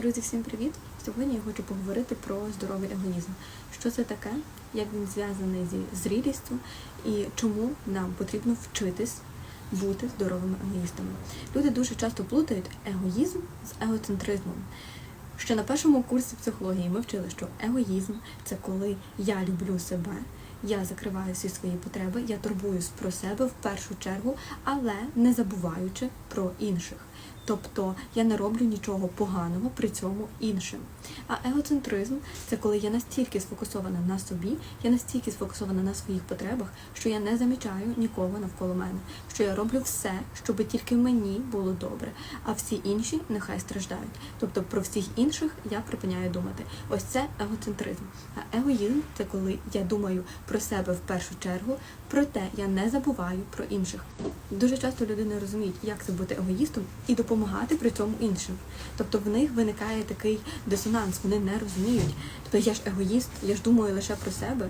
Друзі, всім привіт! Сьогодні я хочу поговорити про здоровий егоїзм. Що це таке, як він зв'язаний зі зрілістю і чому нам потрібно вчитись бути здоровими егоїстами. Люди дуже часто плутають егоїзм з егоцентризмом. Ще на першому курсі психології ми вчили, що егоїзм це коли я люблю себе, я закриваю всі свої потреби, я турбуюсь про себе в першу чергу, але не забуваючи про інших. Тобто я не роблю нічого поганого при цьому іншим. А егоцентризм це коли я настільки сфокусована на собі, я настільки сфокусована на своїх потребах, що я не замічаю нікого навколо мене, що я роблю все, щоб тільки мені було добре, а всі інші нехай страждають. Тобто про всіх інших я припиняю думати. Ось це егоцентризм. А егоїзм це коли я думаю про себе в першу чергу, проте я не забуваю про інших. Дуже часто люди не розуміють, як це бути егоїстом і допомагати при цьому іншим. Тобто в них виникає такий дисонанс, вони не розуміють. Тобто я ж егоїст, я ж думаю лише про себе,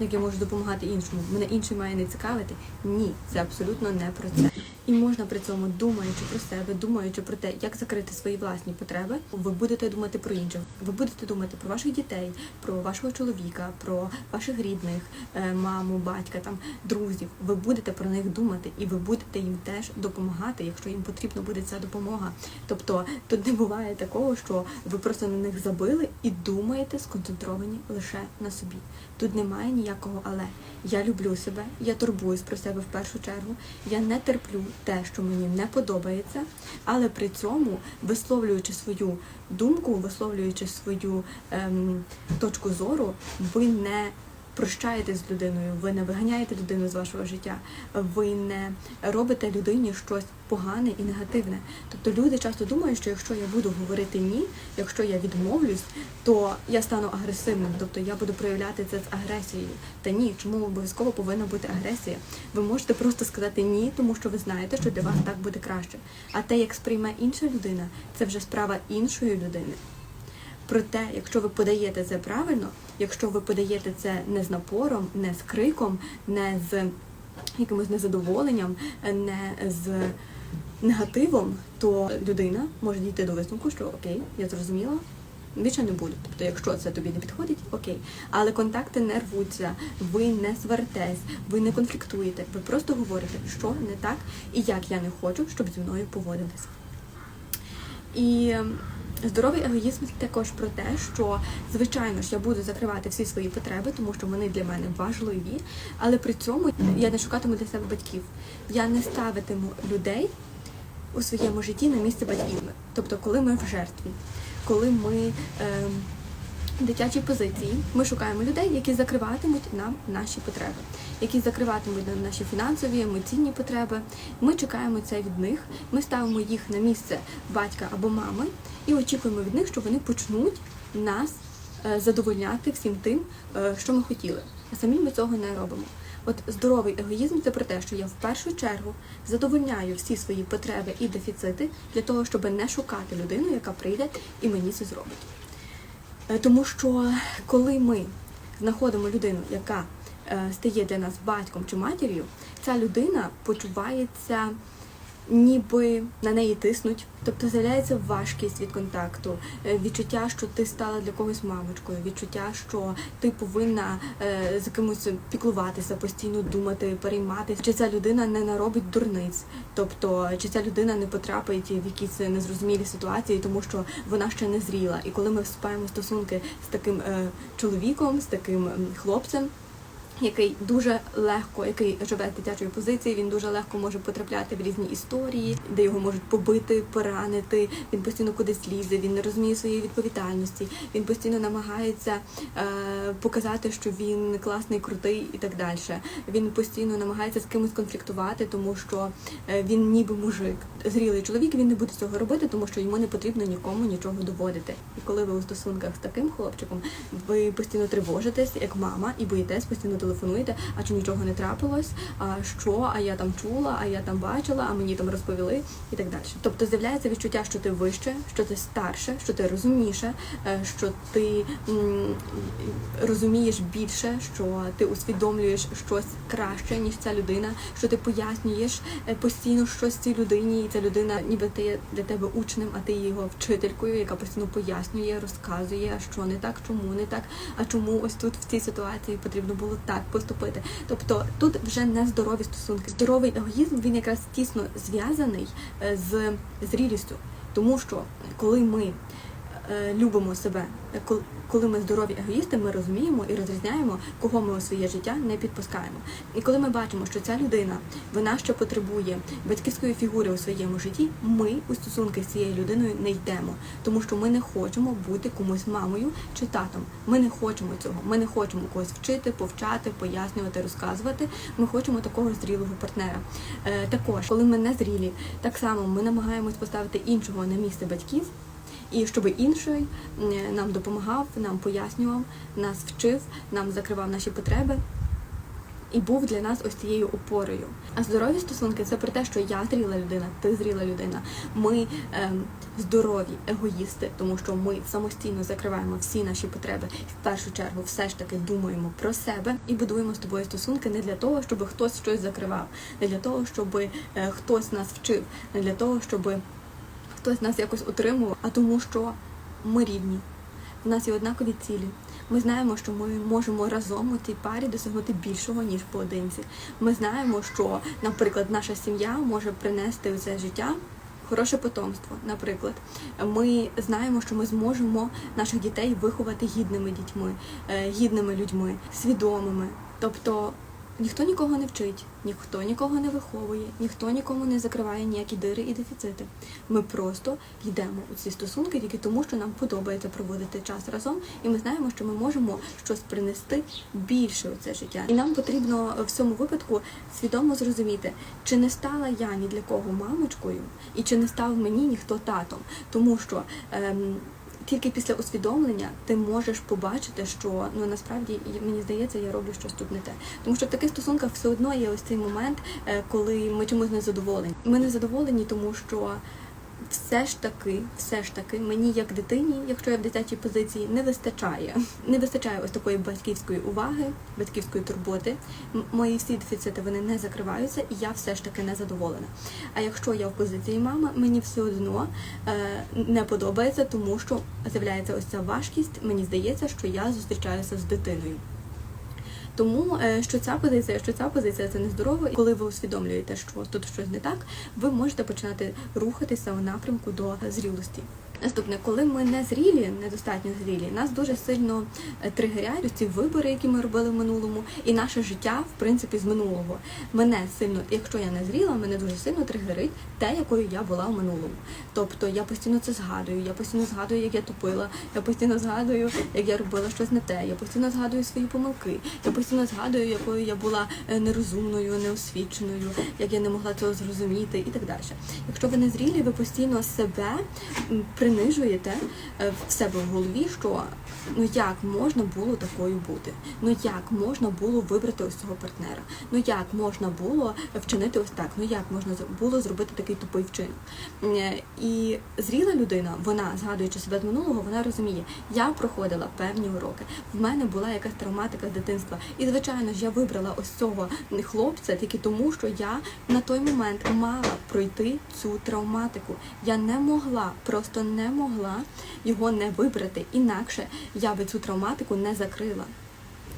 як я можу допомагати іншому. Мене інший має не цікавити. Ні, це абсолютно не про це. І можна при цьому, думаючи про себе, думаючи про те, як закрити свої власні потреби, ви будете думати про інших. Ви будете думати про ваших дітей, про вашого чоловіка, про ваших рідних, е, маму, батька, там друзів. Ви будете про них думати, і ви будете їм теж допомагати, якщо їм потрібна буде ця допомога. Тобто тут не буває такого, що ви просто на них забили і думаєте сконцентровані лише на собі. Тут немає ніякого але. Я люблю себе, я турбуюсь про себе в першу чергу. Я не терплю те, що мені не подобається, але при цьому, висловлюючи свою думку, висловлюючи свою ем, точку зору, ви не прощаєте з людиною, ви не виганяєте людину з вашого життя, ви не робите людині щось погане і негативне. Тобто люди часто думають, що якщо я буду говорити ні, якщо я відмовлюсь, то я стану агресивним, тобто я буду проявляти це з агресією. Та ні, чому обов'язково повинна бути агресія? Ви можете просто сказати ні, тому що ви знаєте, що для вас так буде краще. А те, як сприйме інша людина, це вже справа іншої людини. Проте, якщо ви подаєте це правильно, якщо ви подаєте це не з напором, не з криком, не з якимось незадоволенням, не з негативом, то людина може дійти до висновку, що окей, я зрозуміла. Більше не буду. Тобто, якщо це тобі не підходить, окей. Але контакти не рвуться, ви не сваритесь, ви не конфліктуєте. Ви просто говорите, що не так і як я не хочу, щоб зі мною поводились. І здоровий егоїзм також про те, що звичайно ж я буду закривати всі свої потреби, тому що вони для мене важливі, але при цьому я не шукатиму для себе батьків. Я не ставитиму людей у своєму житті на місце батьків. Тобто, коли ми в жертві, коли ми е, в дитячій позиції, ми шукаємо людей, які закриватимуть нам наші потреби, які закриватимуть нам наші фінансові, емоційні потреби. Ми чекаємо це від них, ми ставимо їх на місце батька або мами і очікуємо від них, що вони почнуть нас е, задовольняти всім тим, е, що ми хотіли. А самі ми цього не робимо. От здоровий егоїзм це про те, що я в першу чергу задовольняю всі свої потреби і дефіцити для того, щоб не шукати людину, яка прийде і мені це зробить. Е, Тому що коли ми знаходимо людину, яка е, стає для нас батьком чи матір'ю, ця людина почувається, ніби на неї тиснуть. Тобто з'являється важкість від контакту, е, відчуття, що ти стала для когось мамочкою, відчуття, що ти повинна е, за кимось піклуватися, постійно думати, перейматися, чи ця людина не наробить дурниць, тобто чи ця людина не потрапить в якісь незрозумілі ситуації, тому що вона ще не зріла. І коли ми вступаємо в стосунки з таким е, чоловіком, з таким хлопцем який дуже легко, який живе з дитячої позиції, він дуже легко може потрапляти в різні історії, де його можуть побити, поранити. Він постійно кудись лізе, він не розуміє своєї відповідальності. Він постійно намагається е, показати, що він класний, крутий і так далі. Він постійно намагається з кимось конфліктувати, тому що е, він ніби мужик. Зрілий чоловік він не буде цього робити, тому що йому не потрібно нікому нічого доводити. І коли ви у стосунках з таким хлопчиком, ви постійно тривожитесь, як мама, і боїтесь постійно телефонувати телефонуєте, а чи нічого не трапилось, а що, а я там чула, а я там бачила, а мені там розповіли і так далі. Тобто з'являється відчуття, що ти вище, що ти старше, що ти розумніше, е, що ти розумієш більше, що ти усвідомлюєш щось краще, ніж ця людина, що ти пояснюєш е, постійно щось цій людині, і ця людина ніби ти для тебе учнем, а ти його вчителькою, яка постійно пояснює, розказує, що не так, чому не так, а чому ось тут в цій ситуації потрібно було так поступити. Тобто тут вже не здорові стосунки. Здоровий егоїзм він якраз тісно зв'язаний е, з зрілістю, тому що коли ми любимо себе, е, коли ми здорові егоїсти, ми розуміємо і розрізняємо, кого ми у своє життя не підпускаємо. І коли ми бачимо, що ця людина вона ще потребує батьківської фігури у своєму житті, ми у стосунки з цією людиною не йдемо, тому що ми не хочемо бути комусь мамою чи татом. Ми не хочемо цього. Ми не хочемо когось вчити, повчати, пояснювати, розказувати. Ми хочемо такого зрілого партнера. Е, також, коли ми не зрілі, так само ми намагаємось поставити іншого на місце батьків. І щоб інший е, нам допомагав, нам пояснював, нас вчив, нам закривав наші потреби і був для нас ось цією опорою. А здорові стосунки це про те, що я зріла людина, ти зріла людина. Ми ем, здорові егоїсти, тому що ми самостійно закриваємо всі наші потреби. В першу чергу все ж таки думаємо про себе і будуємо з тобою стосунки не для того, щоб хтось щось закривав, не для того, щоб е, хтось нас вчив, не для того, щоб хтось нас якось утримував, а тому, що ми рівні. У нас є однакові цілі. Ми знаємо, що ми можемо разом у цій парі досягнути більшого ніж поодинці. Ми знаємо, що, наприклад, наша сім'я може принести у це життя хороше потомство. Наприклад, ми знаємо, що ми зможемо наших дітей виховати гідними дітьми, е, гідними людьми, свідомими. Тобто ніхто нікого не вчить, ніхто нікого не виховує, ніхто нікому не закриває ніякі дири і дефіцити. Ми просто йдемо у ці стосунки тільки тому, що нам подобається проводити час разом, і ми знаємо, що ми можемо щось принести більше у це життя. І нам потрібно в цьому випадку свідомо зрозуміти, чи не стала я ні для кого мамочкою, і чи не став мені ніхто татом, тому що. Ем, тільки після усвідомлення ти можеш побачити, що ну насправді мені здається, я роблю щось тут не те. Тому що в таких стосунках все одно є ось цей момент, е, коли ми чомусь не задоволені. Ми не задоволені, тому що все ж таки, все ж таки, мені як дитині, якщо я в дитячій позиції, не вистачає. Не вистачає ось такої батьківської уваги, батьківської турботи. Мої всі дефіцити вони не закриваються, і я все ж таки не задоволена. А якщо я в позиції мами, мені все одно е, не подобається, тому що з'являється ось ця важкість. Мені здається, що я зустрічаюся з дитиною. Тому е, що ця позиція, що ця позиція це нездорово, і коли ви усвідомлюєте, що тут щось не так, ви можете починати рухатися у напрямку до зрілості. Наступне, коли ми не зрілі, недостатньо зрілі, нас дуже сильно е, тригерять ці вибори, які ми робили в минулому, і наше життя, в принципі, з минулого. Мене сильно, якщо я не зріла, мене дуже сильно тригерить те, якою я була в минулому. Тобто я постійно це згадую, я постійно згадую, як я тупила, я постійно згадую, як я робила щось не те, я постійно згадую свої помилки, я постійно згадую, якою я була е, нерозумною, неосвіченою, як я не могла цього зрозуміти і так далі. Якщо ви не зрілі, ви постійно себе м, принижуєте е, в себе в голові, що ну як можна було такою бути? Ну як можна було вибрати ось цього партнера? Ну як можна було вчинити ось так? Ну як можна було зробити такий тупий вчинок? Е, І зріла людина, вона згадуючи себе з минулого, вона розуміє, я проходила певні уроки. В мене була якась травматика з дитинства. І звичайно ж я вибрала ось цього хлопця тільки тому, що я на той момент мала пройти цю травматику. Я не могла, просто не могла його не вибрати. Інакше я би цю травматику не закрила.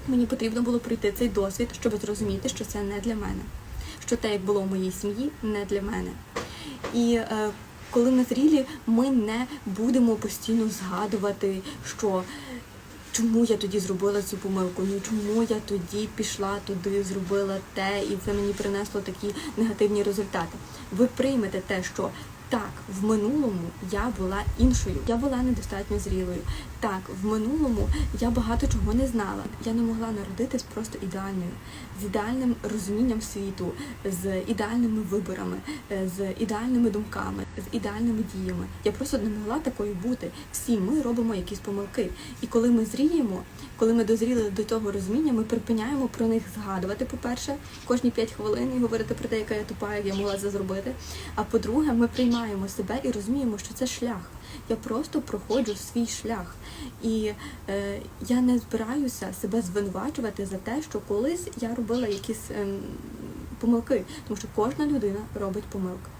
Мені потрібно було пройти цей досвід, щоб зрозуміти, що це не для мене. Що те, як було в моїй сім'ї, не для мене. І е, коли ми зрілі, ми не будемо постійно згадувати, що чому я тоді зробила цю помилку, ну чому я тоді пішла туди, зробила те, і це мені принесло такі негативні результати. Ви приймете те, що Так, в минулому я була іншою, я була недостатньо зрілою. Так, в минулому я багато чого не знала. Я не могла народитись просто ідеальною, з ідеальним розумінням світу, з ідеальними виборами, е, з ідеальними думками, з ідеальними діями. Я просто не могла такою бути. Всі ми робимо якісь помилки. І коли ми зріємо, коли ми дозріли до того розуміння, ми припиняємо про них згадувати, по-перше, кожні 5 хвилин і говорити про те, яка я тупа, як я могла це зробити. А по-друге, ми приймаємо себе і розуміємо, що це шлях. Я просто проходжу свій шлях. І е, я не збираюся себе звинувачувати за те, що колись я робила якісь ем, помилки, тому що кожна людина робить помилки.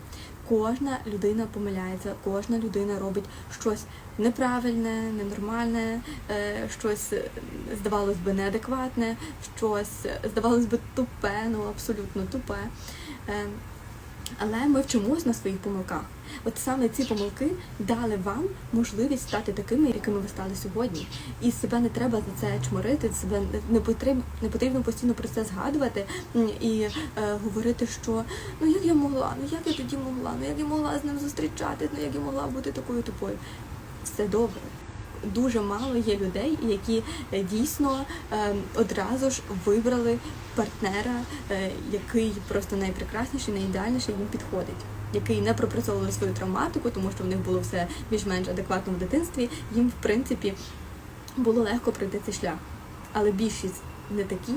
Кожна людина помиляється, кожна людина робить щось неправильне, ненормальне, е, щось е, здавалось би неадекватне, щось е, здавалось би тупе, ну абсолютно тупе. Але ми вчимось на своїх помилках. От саме ці помилки дали вам можливість стати такими, якими ви стали сьогодні. І себе не треба за це чморити, себе не потрібно, не потрібно постійно про це згадувати і е, говорити, що ну як я могла, ну як я тоді могла, ну як я могла з ним зустрічати, ну як я могла бути такою тупою. Все добре. Дуже мало є людей, які е, дійсно е, одразу ж вибрали партнера, е, який просто найпрекрасніший, найідеальніший їм підходить, який не пропрацьовував свою травматику, тому що в них було все більш-менш адекватно в дитинстві. Їм, в принципі, було легко пройти цей шлях. Але більшість не такі,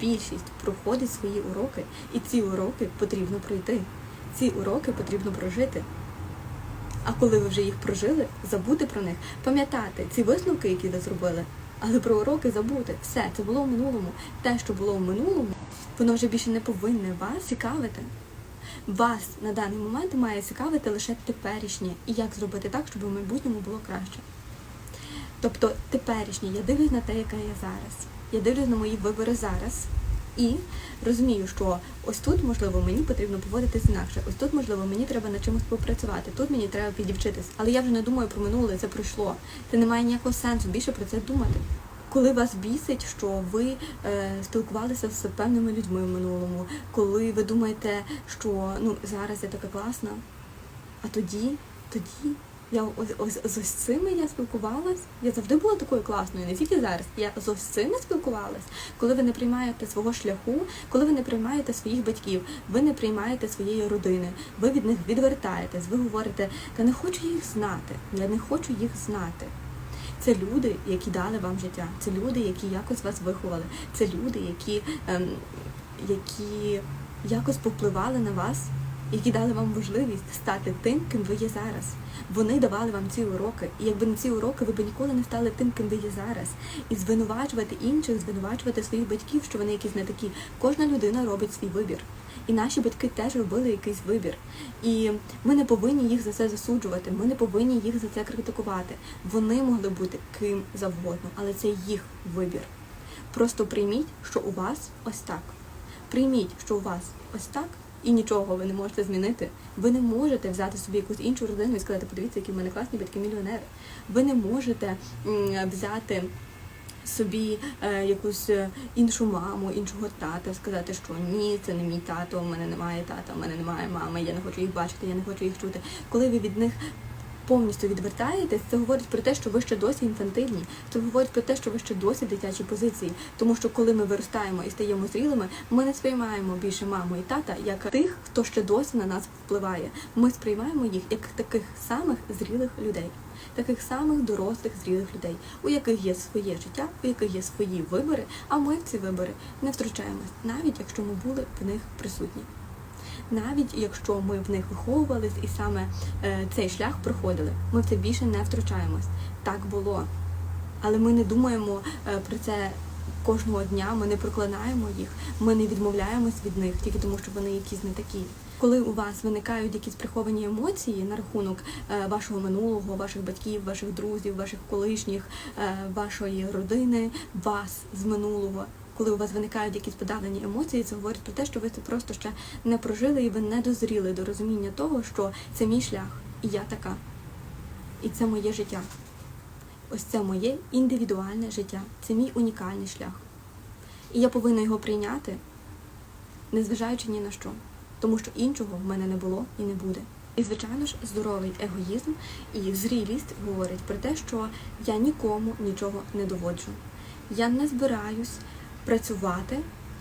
більшість проходить свої уроки, і ці уроки потрібно пройти. Ці уроки потрібно прожити. А коли ви вже їх прожили, забути про них, пам'ятати ці висновки, які ви зробили, але про уроки забути. Все, це було в минулому. Те, що було в минулому, воно вже більше не повинне вас цікавити. Вас на даний момент має цікавити лише теперішнє і як зробити так, щоб у майбутньому було краще. Тобто теперішнє, я дивлюсь на те, яка я зараз. Я дивлюсь на мої вибори зараз і розумію, що ось тут, можливо, мені потрібно поводитись інакше. Ось тут, можливо, мені треба над чимось попрацювати. Тут мені треба підівчитись. Але я вже не думаю про минуле, це пройшло. Це не має ніякого сенсу більше про це думати. Коли вас бісить, що ви е, спілкувалися з певними людьми в минулому, коли ви думаєте, що ну зараз я така класна, а тоді, тоді я ось, ось з ось цими я спілкувалась. Я завжди була такою класною, не тільки зараз. Я з ось цими спілкувалась. Коли ви не приймаєте свого шляху, коли ви не приймаєте своїх батьків, ви не приймаєте своєї родини, ви від них відвертаєтесь, ви говорите, та не хочу їх знати, я не хочу їх знати. Це люди, які дали вам життя, це люди, які якось вас виховали, це люди, які, ем, які якось повпливали на вас, які дали вам можливість стати тим, ким ви є зараз. Вони давали вам ці уроки, і якби не ці уроки, ви б ніколи не стали тим, ким ви є зараз. І звинувачувати інших, звинувачувати своїх батьків, що вони якісь не такі. Кожна людина робить свій вибір. І наші батьки теж робили якийсь вибір. І ми не повинні їх за це засуджувати, ми не повинні їх за це критикувати. Вони могли бути ким завгодно, але це їх вибір. Просто прийміть, що у вас ось так. Прийміть, що у вас ось так, і нічого ви не можете змінити. Ви не можете взяти собі якусь іншу родину і сказати, подивіться, які в мене класні батьки мільйонери. Ви не можете взяти собі е, якусь е, іншу маму, іншого тата, сказати, що ні, це не мій тато, у мене немає тата, у мене немає мами, я не хочу їх бачити, я не хочу їх чути. Коли ви від них повністю відвертаєтесь, це говорить про те, що ви ще досі інфантильні. Це говорить про те, що ви ще досі в дитячій позиції. Тому що коли ми виростаємо і стаємо зрілими, ми не сприймаємо більше маму і тата як тих, хто ще досі на нас впливає. Ми сприймаємо їх як таких самих зрілих людей. Таких самих дорослих зрілих людей, у яких є своє життя, у яких є свої вибори, а ми в ці вибори не втручаємось, навіть якщо ми були в них присутні навіть якщо ми в них виховувались і саме е, цей шлях проходили, ми в це більше не втручаємось. Так було. Але ми не думаємо е, про це кожного дня, ми не проклинаємо їх, ми не відмовляємось від них тільки тому, що вони якісь не такі. Коли у вас виникають якісь приховані емоції на рахунок е, вашого минулого, ваших батьків, ваших друзів, ваших колишніх, вашої родини, вас з минулого, коли у вас виникають якісь подавлені емоції, це говорить про те, що ви це просто ще не прожили і ви не дозріли до розуміння того, що це мій шлях, і я така. І це моє життя. Ось це моє індивідуальне життя, це мій унікальний шлях. І я повинна його прийняти, незважаючи ні на що. Тому що іншого в мене не було і не буде. І, звичайно ж, здоровий егоїзм і зрілість говорить про те, що я нікому нічого не доводжу. Я не збираюсь працювати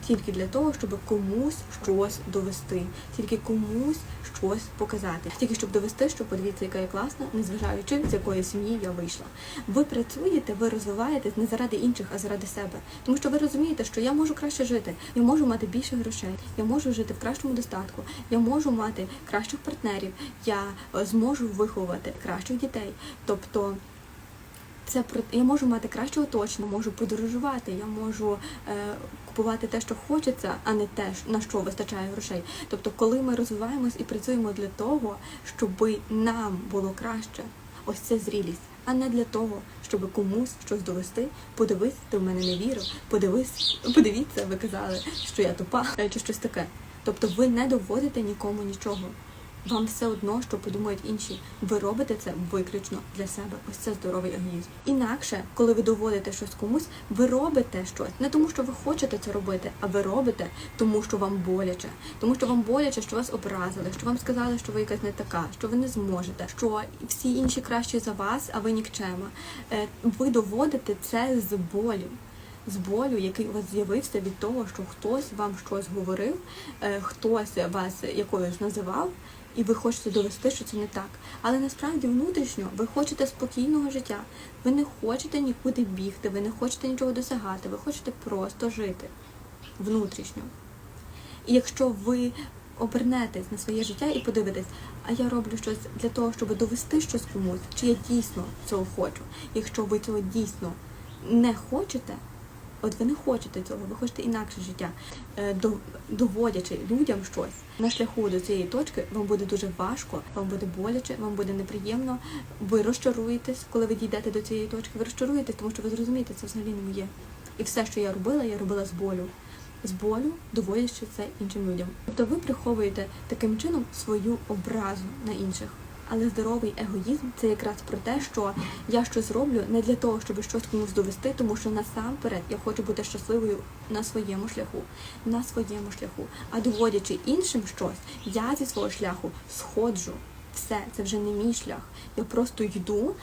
тільки для того, щоб комусь щось довести, тільки комусь щось показати, тільки щоб довести, що подивіться, яка я класна, незважаючи з якої сім'ї я вийшла. Ви працюєте, ви розвиваєтесь не заради інших, а заради себе. Тому що ви розумієте, що я можу краще жити, я можу мати більше грошей, я можу жити в кращому достатку, я можу мати кращих партнерів, я е, зможу виховувати кращих дітей. Тобто це про я можу мати краще оточення, можу подорожувати, я можу е, купувати те, що хочеться, а не те, на що вистачає грошей. Тобто, коли ми розвиваємось і працюємо для того, щоб нам було краще, ось це зрілість, а не для того, щоб комусь щось довести. Подивись, ти в мене не вірив, подивись, подивіться, ви казали, що я тупа, чи щось таке. Тобто, ви не доводите нікому нічого. Вам все одно, що подумають інші. Ви робите це виключно для себе. Ось це здоровий егоїзм. Інакше, коли ви доводите щось комусь, ви робите щось не тому, що ви хочете це робити, а ви робите тому, що вам боляче. Тому що вам боляче, що вас образили, що вам сказали, що ви якась не така, що ви не зможете, що всі інші кращі за вас, а ви нікчема. Е, Ви доводите це з болю. З болю, який у вас з'явився від того, що хтось вам щось говорив, е, хтось вас якоюсь називав, і ви хочете довести, що це не так. Але насправді внутрішньо ви хочете спокійного життя. Ви не хочете нікуди бігти, ви не хочете нічого досягати, ви хочете просто жити внутрішньо. І якщо ви обернетесь на своє життя і подивитесь, а я роблю щось для того, щоб довести щось комусь, чи я дійсно цього хочу. Якщо ви цього дійсно не хочете, от ви не хочете цього, ви хочете інакше життя, е, доводячи людям щось на шляху до цієї точки, вам буде дуже важко, вам буде боляче, вам буде неприємно. Ви розчаруєтесь, коли ви дійдете до цієї точки. Ви розчаруєтесь, тому що ви зрозумієте, це взагалі не моє. І все, що я робила, я робила з болю. З болю, доводячи це іншим людям. Тобто ви приховуєте таким чином свою образу на інших. Але здоровий егоїзм це якраз про те, що я щось роблю не для того, щоб щось комусь довести, тому що насамперед я хочу бути щасливою на своєму шляху, на своєму шляху. А доводячи іншим щось, я зі свого шляху сходжу. Все, це вже не мій шлях. Я просто йду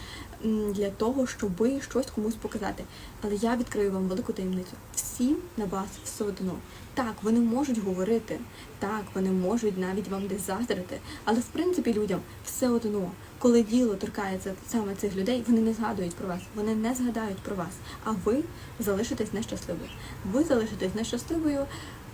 для того, щоб щось комусь показати. Але я відкрию вам велику таємницю. Всім на вас все одно. Так, вони можуть говорити, так, вони можуть навіть вам десь заздрити, але в принципі людям все одно, коли діло торкається саме цих людей, вони не згадують про вас, вони не згадають про вас, а ви залишитесь нещасливою. Ви залишитесь нещасливою,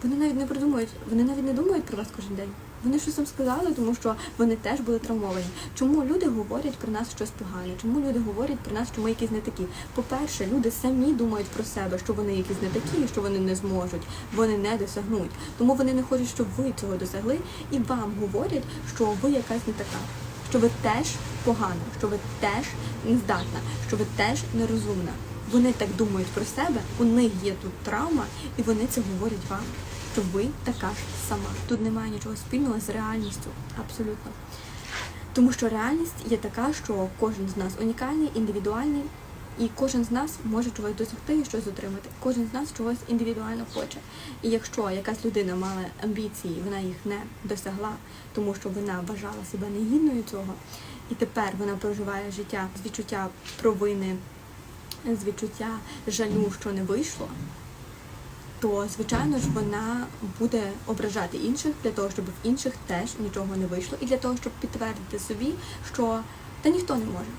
вони навіть не придумають, вони навіть не думають про вас кожен день. Вони щось вам сказали, тому що вони теж були травмовані. Чому люди говорять про нас щось погане? Чому люди говорять про нас, що ми якісь не такі? По-перше, люди самі думають про себе, що вони якісь не такі, що вони не зможуть, вони не досягнуть. Тому вони не хочуть, щоб ви цього досягли, і вам говорять, що ви якась не така, що ви теж погана, що ви теж нездатна, що ви теж нерозумна. Вони так думають про себе, у них є тут травма, і вони це говорять вам що ви така ж сама. Тут немає нічого спільного з реальністю. Абсолютно. Тому що реальність є така, що кожен з нас унікальний, індивідуальний, і кожен з нас може чогось досягти і щось отримати. Кожен з нас чогось індивідуально хоче. І якщо якась людина мала амбіції, вона їх не досягла, тому що вона вважала себе негідною цього, і тепер вона проживає життя з відчуття провини, з відчуття жалю, що не вийшло то звичайно ж вона буде ображати інших для того, щоб в інших теж нічого не вийшло, і для того, щоб підтвердити собі, що та ніхто не може.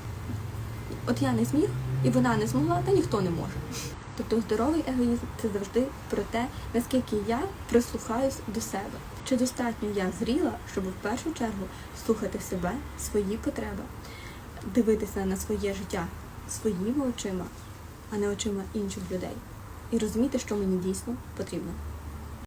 От я не зміг, і вона не змогла, та ніхто не може. Тобто здоровий егоїзм це завжди про те, наскільки я прислухаюсь до себе. Чи достатньо я зріла, щоб в першу чергу слухати себе, свої потреби, дивитися на своє життя своїми очима, а не очима інших людей і розуміти, що мені дійсно потрібно.